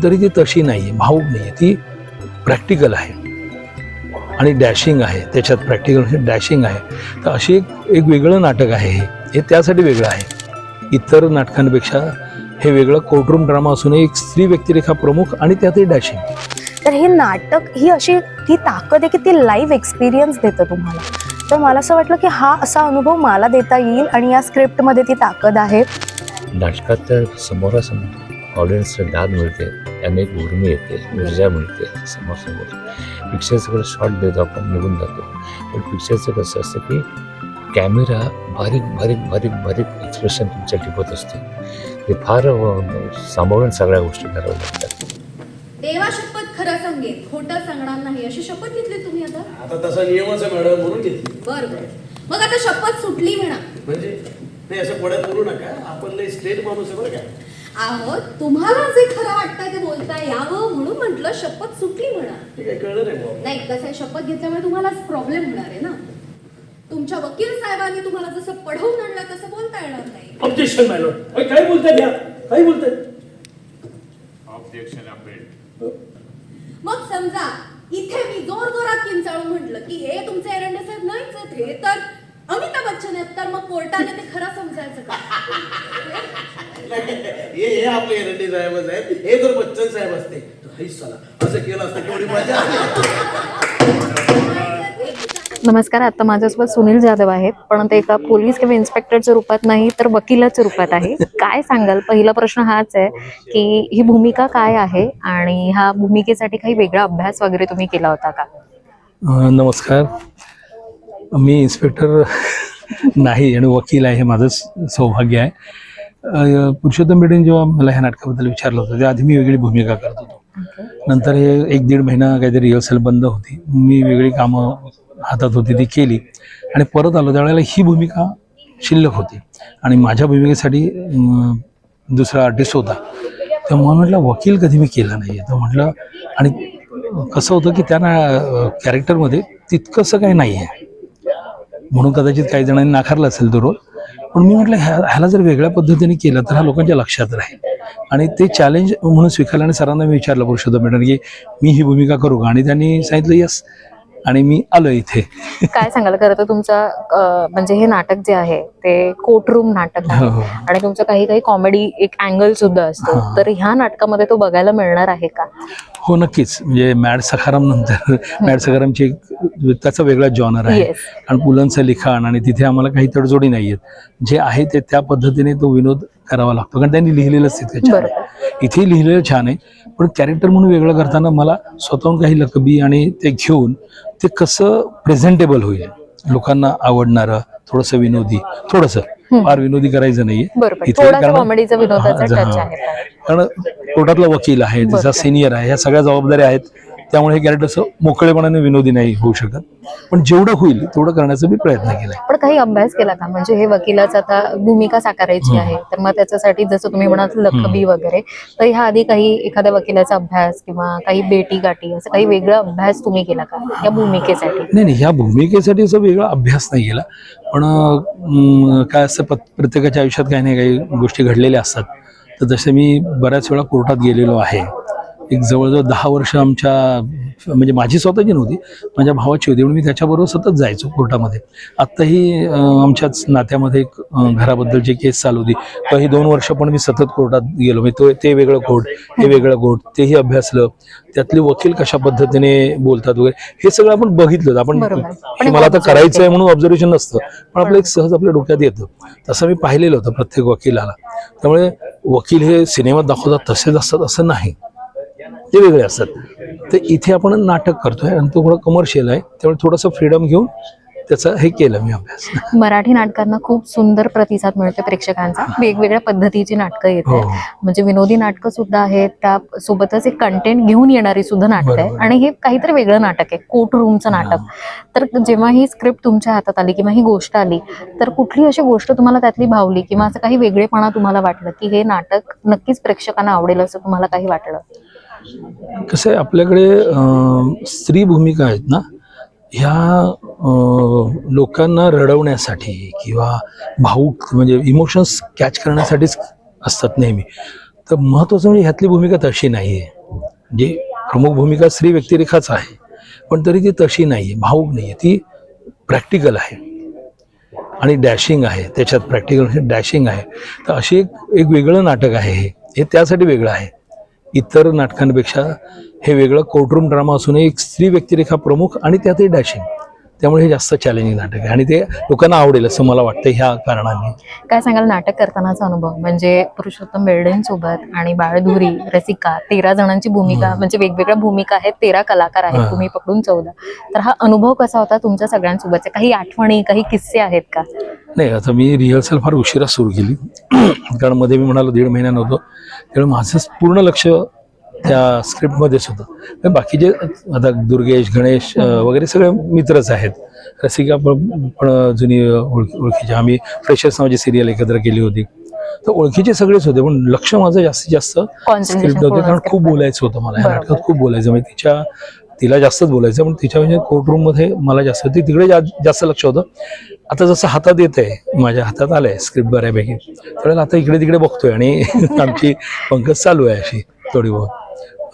पण तरी ती तशी नाही आहे भाऊक नाही आहे ती प्रॅक्टिकल आहे. आणि डॅशिंग आहे. त्याच्यात प्रॅक्टिकल डॅशिंग आहे. तर अशी एक एक वेगळं नाटक आहे हे. हे त्यासाठी वेगळं आहे. इतर नाटकांपेक्षा हे वेगळं. कोर्टरूम ड्रामा असून एक स्त्री व्यक्तिरेखा प्रमुख आणि त्यातही डॅशिंग तर हे नाटक ही अशी ती ताकद आहे की ती लाईव्ह एक्सपिरियन्स देतं तुम्हाला. तर मला असं वाटलं की हा असा अनुभव मला देता येईल आणि या स्क्रिप्टमध्ये ती ताकद आहे. नाटकात तर समोरासमोर ऑडियन्सला दाद मिळते. अनेक उर्मी येते ऊर्जा मिळते समोरासमोर पिक्चरचं शॉट देतो आपण निघून जातो. पण पिक्चरचं कसं असतं की कॅमेरा बारीक बारीक बारीक बारीक एक्सप्रेशन तुमच्या टिपत असतो. ते फार सांभाळून सगळ्या गोष्टी कराव्या लागतात. देवा शपथ खरं सांगेन खोटं सांगणार नाही. अशी शपथ घेतली तुम्ही आता? आता तसा नियमच आहे मॅडम म्हणून घेतली. बर बर. मग आता शपथ सुटली म्हणा. म्हणजे? नाही असं पडत बोलू नका. आपण लई स्ट्रेट माणूस आहे बरं का. आहो तुम्हाला जे खरं वाटतंय ते बोलता यावं म्हणून म्हटलं शपथ सुटली म्हणा. कळलं नाही भाऊ नाही कसं आहे शपथ घेतल्यामुळे तुम्हाला प्रॉब्लेम होणार आहे ना? तुमच्या वकील साहेबांनी तुम्हाला जसं पढवून आणलं तसं बोलता येणार नाही. ऑब्जेक्शन काय बोलताय या काय बोलताय? मग समजा इथे मी जोर जोरात किंचाळून म्हटलं की हे तुमचे एरंडे साहेब नाहीच आहेत हे तर अमिताभ बच्चन आहेत तर मग कोर्टाने ते खरं समजायचं का? हे हे आपले एरंडी साहेबच आहेत. हे जर बच्चन साहेब असते तर असं केलं असतं केवढी मजा आली. नमस्कार आता माझ्यासोबत सुनील जाधव आहेत. पण ते एका पोलीस किंवा इन्स्पेक्टरच्या रूपात नाही तर वकिलाच्या रूपात आहे. काय सांगाल? पहिला प्रश्न हाच आहे की ही भूमिका काय आहे? आणि ह्या भूमिकेसाठी काही वेगळा अभ्यास वगैरे तुम्ही केला होता का? अं, नमस्कार. मी इन्स्पेक्टर नाही आणि वकील आहे हे माझं सौभाग्य आहे. पुरुषोत्तम बेडेन जेव्हा मला ह्या नाटकाबद्दल विचारलं होतं आधी मी वेगळी भूमिका करत होतो. नंतर हे एक दीड महिना काहीतरी रिहर्सल बंद होती. मी वेगळी कामं हातात होती ती केली. आणि परत आलो त्यावेळेला ही भूमिका शिल्लक होती. आणि माझ्या भूमिकेसाठी दुसरा आर्टिस्ट होता. तेव्हा म्हटलं वकील कधी मी केला नाही तर म्हटलं आणि कसं होतं की त्या ना कॅरेक्टरमध्ये तितकंसं काही नाही आहे म्हणून कदाचित काही जणांनी नाकारला असेल तो रोल. पण मी म्हटलं ह्या ह्याला जर वेगळ्या पद्धतीने केलं तर हा लोकांच्या लक्षात राहील. आणि ते चॅलेंज म्हणून स्वीकारलं आणि सरांना मी विचारलं पुरुषोत्तम मॅडम की मी ही भूमिका करू का? आणि त्यांनी सांगितलं यस. आणि मी आलो इथे. काय सांगाल? खरं तर तुमचं म्हणजे हे नाटक जे आहे ते कोर्टरूम नाटक आहे. हो, हो. आणि तुमचं काही काही कॉमेडी एक अँगल सुद्धा असतो. तर ह्या नाटकामध्ये तो बघायला मिळणार आहे का? हो नक्कीच. म्हणजे मॅड सखाराम नंतर मॅड सखारामची एक त्याचा वेगळा जॉनर आहे. आणि पुलंचं लिखाण आणि तिथे आम्हाला काही तडजोडी नाही आहेत जे आहे ते त्या पद्धतीने तो विनोद करावा लागतो. कारण त्यांनी लिहिलेलंच तितकं छान आहे. इथेही लिहिलेलं छान आहे. पण कॅरेक्टर म्हणून वेगळं करताना मला स्वतःहून काही लकबी आणि ते घेऊन ते कसं प्रेझेंटेबल होईल? लोकांना आवडणारं थोडंसं विनोदी थोडंसं. फार विनोदी करायचं नाहीये. इथे कारण- कारण कोर्टातला वकील आहे बरोबर. सिनियर आहे ह्या सगळ्या जबाबदाऱ्या आहेत. त्यामुळे हे कॅरेक्टर असं मोकळेपणाने विनोदी नाही होऊ शकत. पण जेवढं होईल तेवढं करण्याचा मी प्रयत्न केलाय. पण काही अभ्यास केला का? म्हणजे हे वकिलाचं आता भूमिका साकारायची आहे तर मग त्याच्यासाठी जसं तुम्ही म्हणाल लखबी वगैरे तर ह्या आधी काही एखाद्या वकिलाचा अभ्यास किंवा काही बेटी गाठी असं काही वेगळा अभ्यास तुम्ही केला का? या भूमिकेसाठी? नाही नाही ह्या भूमिकेसाठी असं वेगळा अभ्यास नाही केला. पण काय प्रत- प्रत्येकाच्या आयुष्यात काही नाही काही गोष्टी घडलेल्या असतात. तर जसे मी बऱ्याच वेळा कोर्टात गेलेलो आहे एक जवळजवळ दहा वर्ष आमच्या म्हणजे माझी स्वतःची नव्हती माझ्या भावाची होती. म्हणून मी त्याच्याबरोबर सतत जायचो कोर्टामध्ये. आत्ताही आमच्याच नात्यामध्ये एक अं, घराबद्दलची केस चालू होती तर ही दोन वर्ष पण मी सतत कोर्टात गेलो. म्हणजे तो ते वेगळं कोर्ट हे वेगळं कोर्ट तेही अभ्यासलं. त्यातले वकील कशा पद्धतीने बोलतात वगैरे हे सगळं आपण बघितलं आपण मला आता करायचं आहे म्हणून ऑब्झर्वेशन नसतं पण आपलं एक सहज आपल्या डोक्यात येतं. तसं मी पाहिलेलं होतं प्रत्येक वकिलाला. त्यामुळे वकील हे सिनेमात दाखवतात तसेच असतात असं नाही. ते वेगळे असतात. तर इथे आपण नाटक करतोय आणि तो थोडं कमर्शियल आहे. त्यामुळे थोडंसं फ्रीडम घेऊन त्याचा हे केलं मी अभ्यास. मराठी नाटकांना खूप सुंदर प्रतिसाद मिळतो प्रेक्षकांचा. वेगवेगळ्या पद्धतीची नाटकं येत हो. म्हणजे विनोदी नाटकं सुद्धा आहेत. त्या सोबतच एक कंटेंट घेऊन येणारी सुद्धा नाटक आहे. आणि हे काहीतरी वेगळं नाटक आहे. कोर्ट रूमचं नाटक. तर जेव्हा ही स्क्रिप्ट तुमच्या हातात आली किंवा ही गोष्ट आली तर कुठली अशी गोष्ट तुम्हाला त्यातली भावली किंवा असं काही वेगळेपणा तुम्हाला वाटलं की हे नाटक नक्कीच प्रेक्षकांना आवडेल असं तुम्हाला काही वाटलं? कसं आहे आपल्याकडे स्त्री भूमिका आहेत ना ह्या लोकांना रडवण्यासाठी किंवा भाऊक म्हणजे इमोशन्स कॅच करण्यासाठीच असतात नेहमी. तर महत्त्वाचं म्हणजे ह्यातली भूमिका तशी नाही आहे जी म्हणजे प्रमुख भूमिका स्त्री व्यक्तिरेखाच आहे पण तरी ती तशी नाही आहे भाऊक नाही आहे ती प्रॅक्टिकल आहे. आणि डॅशिंग आहे त्याच्यात प्रॅक्टिकल म्हणजे डॅशिंग आहे. तर अशी एक एक वेगळं नाटक आहे हे. हे त्यासाठी वेगळं आहे. इतर नाटकांपेक्षा हे वेगळं कोर्टरूम ड्रामा असून एक स्त्री व्यक्तिरेखा प्रमुख आणि त्यातही डॅशिंग त्यामुळे हे जास्त चॅलेंजिंग नाटक आहे. आणि ते लोकांना आवडेल असं मला वाटतं ह्या कारणाने. काय सांगाल नाटक करतानाचा अनुभव? म्हणजे पुरुषोत्तम बेर्डेन सोबत आणि बाळधुरी रसिका तेरा जणांची भूमिका म्हणजे वेगवेगळ्या भूमिका आहेत तेरा कलाकार आहेत. तुम्ही पकडून चौदा. तर हा अनुभव कसा होता तुमच्या सगळ्यांसोबतचे? काही आठवणी काही किस्से आहेत का? नाही आता मी रिहर्सल फार उशिरा सुरू केली. कारण मध्ये मी म्हणालो दीड महिना नव्हतो त्यामुळे माझं पूर्ण लक्ष त्या स्क्रिप्टमध्येच होतं पण बाकीचे आता दुर्गेश गणेश वगैरे सगळे मित्रच आहेत. रसिका पण पण जुनी ओळखी ओळखीचे. आम्ही फ्रेशर्स नावाची सिरियल एकत्र केली होती. तर ओळखीचे सगळेच होते पण लक्ष माझं जास्तीत जास्त स्क्रिप्ट होते कारण खूप. बोलायचं होतं मला. ह्या बरोबर. नाटकात खूप बोलायचं. म्हणजे तिच्या तिला जास्तच बोलायचं पण तिच्या म्हणजे कोर्टरूममध्ये मला जास्त ती तिकडे जा- जास्त लक्ष होतं. आता जसं हातात येत आहे माझ्या हातात आलंय स्क्रिप्ट बऱ्यापैकी. तर आता इकडे तिकडे बघतोय आणि आमची पंकज चालू आहे अशी थोडी बहुत.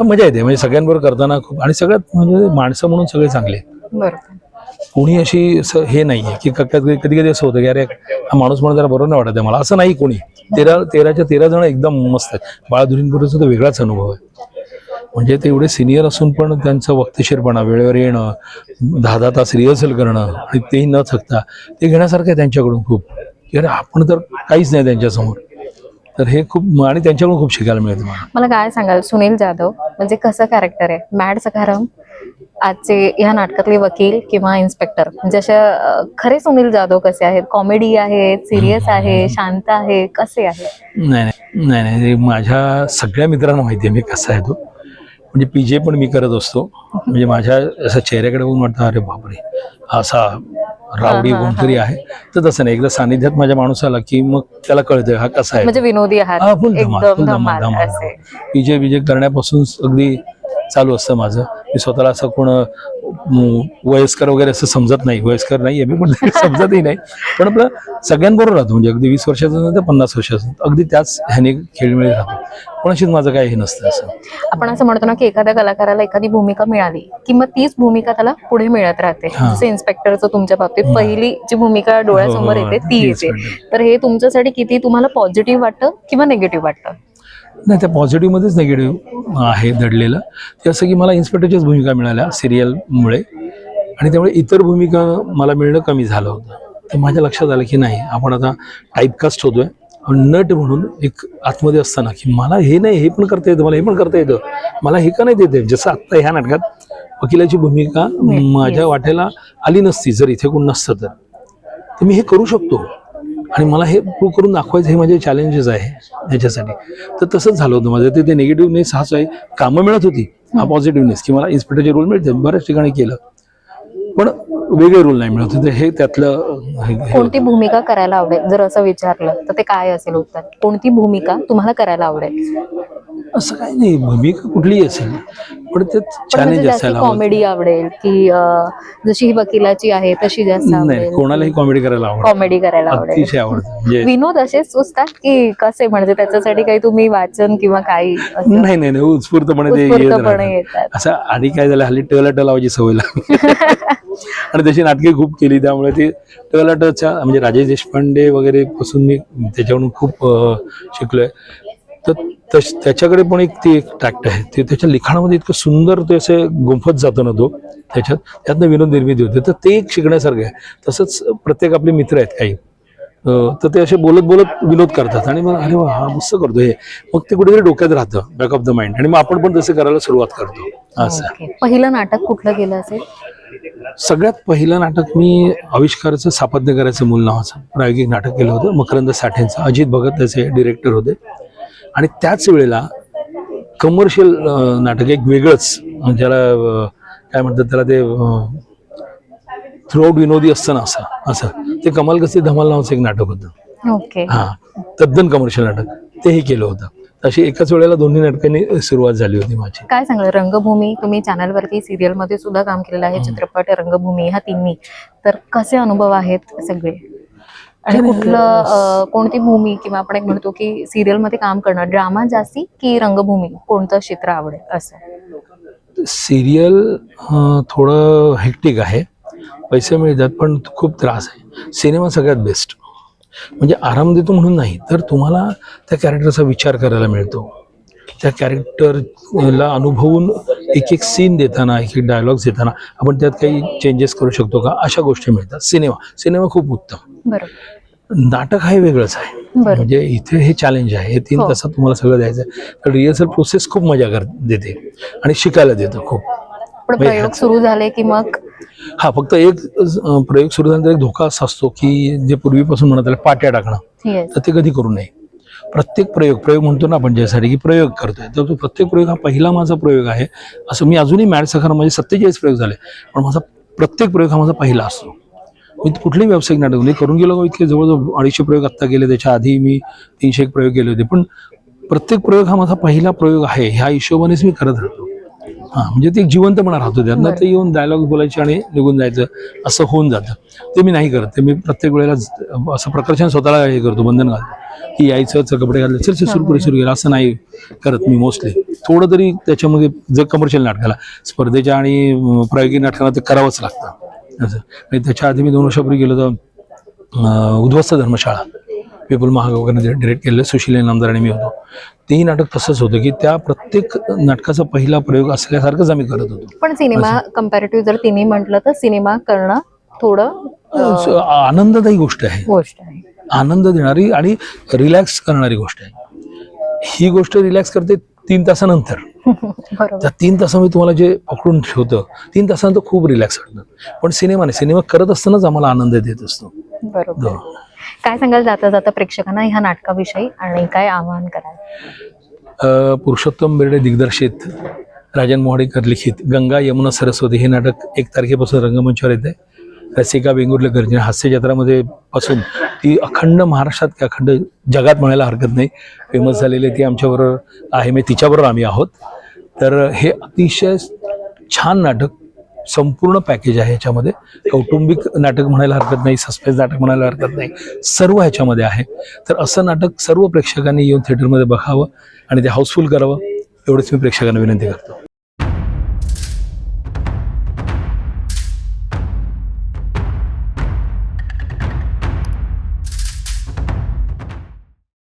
मजा येते. म्हणजे सगळ्यांबरोबर करताना खूप आणि सगळ्यात म्हणजे माणसं म्हणून सगळे चांगले. बरोबर. कोणी अशी असं हे नाहीये की कधी कधी असं होतं की अरे हा माणूस म्हणून जरा बरोबर नाही वाटत आहे मला. असं नाही कोणी. तेरा तेराच्या तेरा जण एकदम मस्त आहेत. बाळाधुरींबरोबरचा तर वेगळाच अनुभव आहे. म्हणजे ते एवढे सिनियर असून पण त्यांचं वक्तशीरपणा वेळेवर येणं दहा दहा तास रिहर्सल करणं आणि तेही न थकता ते घेण्यासारखं आहे त्यांच्याकडून खूप. की अरे आपण तर काहीच नाही त्यांच्यासमोर. तर हे खूप आणि त्यांच्याकडून खूप शिकायला मिळतं मला. मला काय सांगाल? सुनील जाधव म्हणजे कसं कॅरेक्टर आहे? मॅड सखाराम आजचे ह्या नाटकातले वकील किंवा इन्स्पेक्टर म्हणजे अशा खरे सुनील जाधव कसे आहेत? कॉमेडी आहेत सिरियस आहे शांत आहे कसे आहे नाही नाही. नाही नाही. माझ्या सगळ्या मित्रांना माहिती आहे मी कसा आहे तो. म्हणजे पी जे पण मी करत असतो. म्हणजे माझ्या असं चेहऱ्याकडे बघून वाटतं अरे बापरे असा रावडी कोणतरी आहे. तर तसं नाही एकदा सानिध्यात माझ्या माणूस आला की मग त्याला कळतं हा कसा म्हणजे आहे विनोदी हा, एकदम धमाल, धमाल धमाल. असे. पीजे विजे करण्यापासून अगदी चालू असतं माझं. मी स्वतःला असं कोण वयस्कर वगैरे असं समजत नाही. वयस्कर नाही आहे मी पण समजतही नाही. पण आपलं सगळ्यांबरोबर राहतो. म्हणजे अगदी वीस वर्षाचं नाही तर पन्नास वर्षाचं. अगदी त्याच ह्याने खेळमेळी राहतो. कोणाशीच माझं काही हे नसतं असं. आपण असं म्हणतो ना की एखाद्या कलाकाराला एखादी भूमिका मिळाली की मग तीच भूमिका त्याला पुढे मिळत राहते. हा. जसं इन्स्पेक्टरचं तुमच्या बाबतीत पहिली जी भूमिका डोळ्यासमोर हो, हो, येते ती येते. तर हे तुमच्यासाठी किती तुम्हाला पॉझिटिव्ह वाटतं किंवा निगेटिव्ह वाटतं? नाही त्या पॉझिटिव्हमध्येच निगेटिव्ह आहे दडलेलं. ते असं की मला इन्स्पेक्टरच्याच भूमिका मिळाल्या सिरियलमुळे आणि त्यामुळे इतर भूमिका मला मिळणं कमी झालं होतं. तर माझ्या लक्षात आलं की नाही आपण आता टाईपकास्ट होतोय. आणि नट म्हणून एक आतमध्ये असताना की मला हे नाही हे पण करता येतं मला हे पण करता येतं. मला हे का नाही देते जसं आत्ता ह्या नाटकात वकिलाची भूमिका माझ्या वाट्याला आली नसती जर इथे कोण नसतं तर मी हे करू शकतो. आणि मला हे प्रूव्ह करून दाखवायचं हे माझे चॅलेंजेस आहे याच्यासाठी. तर तसंच झालं होतं माझं. ते- ते निगेटिव्हनेस हाच आहे. कामं मिळत होती. हा पॉझिटिव्हनेस की मला इन्स्पेक्टरचे रोल मिळते. बऱ्याच ठिकाणी केलं. पण वेगळे रोल नाही मिळत होते. हे त्यातलं कोणती भूमिका करायला आवडेल? जर असं विचारलं तर ते काय असेल उत्तर? कोणती भूमिका तुम्हाला करायला आवडेल? असं काही नाही. भूमिका कुठलीही असेल. पण चॅलेंज असायला. कॉमेडी आवडेल की जशी ही वकिलाची आहे तशी जास्त नाही आवडेल. कोणालाही कॉमेडी करायला आवडतं. कॉमेडी करायला आवडेल. अतिशय आवडतं. म्हणजे विनोद असेच सुचतात की कसे? म्हणजे त्याच्यासाठी काही तुम्ही वाचन किंवा काही नाही नाही नाही. उत्स्फूर्तपणे ते. येतात. असं आधी काय झालं हल्ली टलाट लावायची सवय लागली. आणि तशी नाटके खूप केली. त्यामुळे ते टलाटच्या म्हणजे राजेश देशपांडे वगैरे पासून मी त्याच्याकडून खूप शिकलोय. तर तश- त्याच्याकडे पण एक ती एक टॅक्ट आहे. ते त्याच्या लिखाणामध्ये इतकं सुंदर ते असे गुंफत जातो ना तो त्याच्यात त्यातनं विनोद निर्मिती होते. तर ते एक शिकण्यासारखं आहे. तसंच प्रत्येक आपले मित्र आहेत काही. तर ते असे बोलत बोलत विनोद करतात आणि मग अरे वा हा मस्त करतो हे. मग ते कुठेतरी डोक्यात राहतं बॅक ऑफ द माइंड आणि मग आपण पण तसं करायला सुरुवात करतो. असं. पहिलं नाटक कुठलं केलं असेल? सगळ्यात पहिलं नाटक मी आविष्काराचं सापत्य करायचं मूल नावाचं प्रायोगिक नाटक केलं होतं. मकरंद साठेंचं. अजित भगत त्याचे डिरेक्टर होते. आणि त्याच वेळेला कमर्शियल नाटक एक वेगळंच ज्याला काय म्हणतात त्याला ते थ्रूआउट विनोदी असतं ना असं असं. ते कमाल कसे धमाल नावाचं एक नाटक होतं. ओके. हा तद्दन कमर्शियल नाटक. तेही केलं होतं. अशी एकाच वेळेला दोन्ही नाटकांनी सुरुवात झाली होती माझी. काय सांगलं? रंगभूमी तुम्ही चॅनलवरती सिरियलमध्ये सुद्धा काम केलेलं आहे चित्रपट रंगभूमी ह्या तिन्ही. तर कसे अनुभव आहेत सगळे? आणि कुठलं कोणती भूमी किंवा आपण एक म्हणतो की सिरियलमध्ये काम करणं ड्रामा जास्ती की रंगभूमी कोणतं क्षेत्र आवडेल असं? सिरियल थोडं हेक्टिक आहे. पैसे मिळतात पण खूप त्रास आहे. सिनेमा सगळ्यात बेस्ट म्हणजे आराम देतो म्हणून नाही तर तुम्हाला त्या कॅरेक्टरचा विचार करायला मिळतो. त्या कॅरेक्टरला अनुभवून एक एक सीन देताना एक एक डायलॉग्स देताना आपण त्यात काही चेंजेस करू शकतो का? अशा गोष्टी मिळतात. सिनेमा. सिनेमा खूप उत्तम. बरोबर. नाटक हा वेगळंच आहे. म्हणजे इथे हे चॅलेंज आहे. हे तीन हो. तासात तुम्हाला सगळं द्यायचं तर रिहर्सल प्रोसेस खूप मजा कर देते. आणि शिकायला देतं खूप. म्हणजे प्रयोग सुरू झाले की मग? हा फक्त एक प्रयोग सुरू झाल्यानंतर एक धोका असा असतो की जे पूर्वीपासून म्हणत आलं पाट्या टाकणं. तर ते कधी करू नये. प्रत्येक प्रयोग प्रयोग म्हणतो ना आपण ज्यासाठी की प्रयोग करतोय. तर तो प्रत्येक प्रयोग हा पहिला माझा प्रयोग आहे. असं मी अजूनही मॅड सखर माझे सत्तेचाळीस प्रयोग झाले. पण माझा प्रत्येक प्रयोग हा माझा पहिला असतो. मी कुठलेही व्यावसायिक नाटक म्हणजे करून गेलो इतके जवळजवळ अडीचशे प्रयोग आत्ता गेले त्याच्या आधी मी तीनशे एक प्रयोग केले होते. पण प्रत्येक प्रयोग हा माझा पहिला प्रयोग आहे. ह्या हिशोबानेच मी करत राहतो. हां म्हणजे ते एक जिवंतपणा राहतो. त्यांना ते येऊन डायलॉग बोलायचे आणि निघून जायचं. असं होऊन जातं. ते मी नाही करत. ते मी प्रत्येक वेळेला असं प्रकर्षण स्वतःला हे करतो. बंधन घालतो. की यायचं च कपडे घातले. चल सुरू करू सुरू केलं असं नाही करत मी मोस्टली थोडं तरी त्याच्यामध्ये जर कमर्शियल नाटकाला स्पर्धेच्या आणि प्रायोगिक नाटकाला ते करावंच लागतं. असं. म्हणजे त्याच्या आधी मी दोन वर्षापूर्वी गेलो अं, उद्ध्वस्त धर्मशाळा. विपुल महागावकरने डिरेक्ट केलेलं सुशील नामदार आणि मी होतो. तेही नाटक तसंच होतं की त्या प्रत्येक नाटकाचा पहिला प्रयोग असल्यासारखंच आम्ही करत होतो. पण सिनेमा कम्पॅरेटिव्ह जर तिन्ही म्हटलं तर सिनेमा करणं थोडं आनंददायी गोष्ट आहे. गोष्ट आहे. आनंद देणारी आणि रिलॅक्स करणारी गोष्ट आहे. ही गोष्ट रिलॅक्स करते तीन तासानंतर. त्या तीन तासामध्ये तुम्हाला जे पकडून ठेवतं तीन तासानंतर खूप रिलॅक्स वाटतं. पण सिनेमा नाही. सिनेमा करत असतानाच आम्हाला आनंद देत असतो. बरोबर. काय सांगाल जाता जाता प्रेक्षकांना ह्या नाटकाविषयी आणि काय आवाहन कराल? पुरुषोत्तम बेर्डे दिग्दर्शित राजन मोहाडेकर लिखित गंगा यमुना सरस्वती हे नाटक एक तारखेपासून रंगमंचावर येत आहे रसिका वेंगुर्लेकर जी हास्य जत्रामध्ये पासून ती अखंड महाराष्ट्रात की अखंड जगात म्हणायला हरकत नाही. फेमस झालेली ती आमच्याबरोबर आहे. मी तिच्याबरोबर आम्ही आहोत. तर हे अतिशय छान नाटक संपूर्ण पॅकेज आहे ह्याच्यामध्ये. कौटुंबिक नाटक म्हणायला हरकत नाही सस्पेन्स नाटक म्हणायला हरकत नाही सर्व ह्याच्यामध्ये आहे. तर असं नाटक सर्व प्रेक्षकांनी येऊन थिएटरमध्ये बघावं आणि ते हाऊसफुल करावं एवढंच मी प्रेक्षकांना विनंती करतो.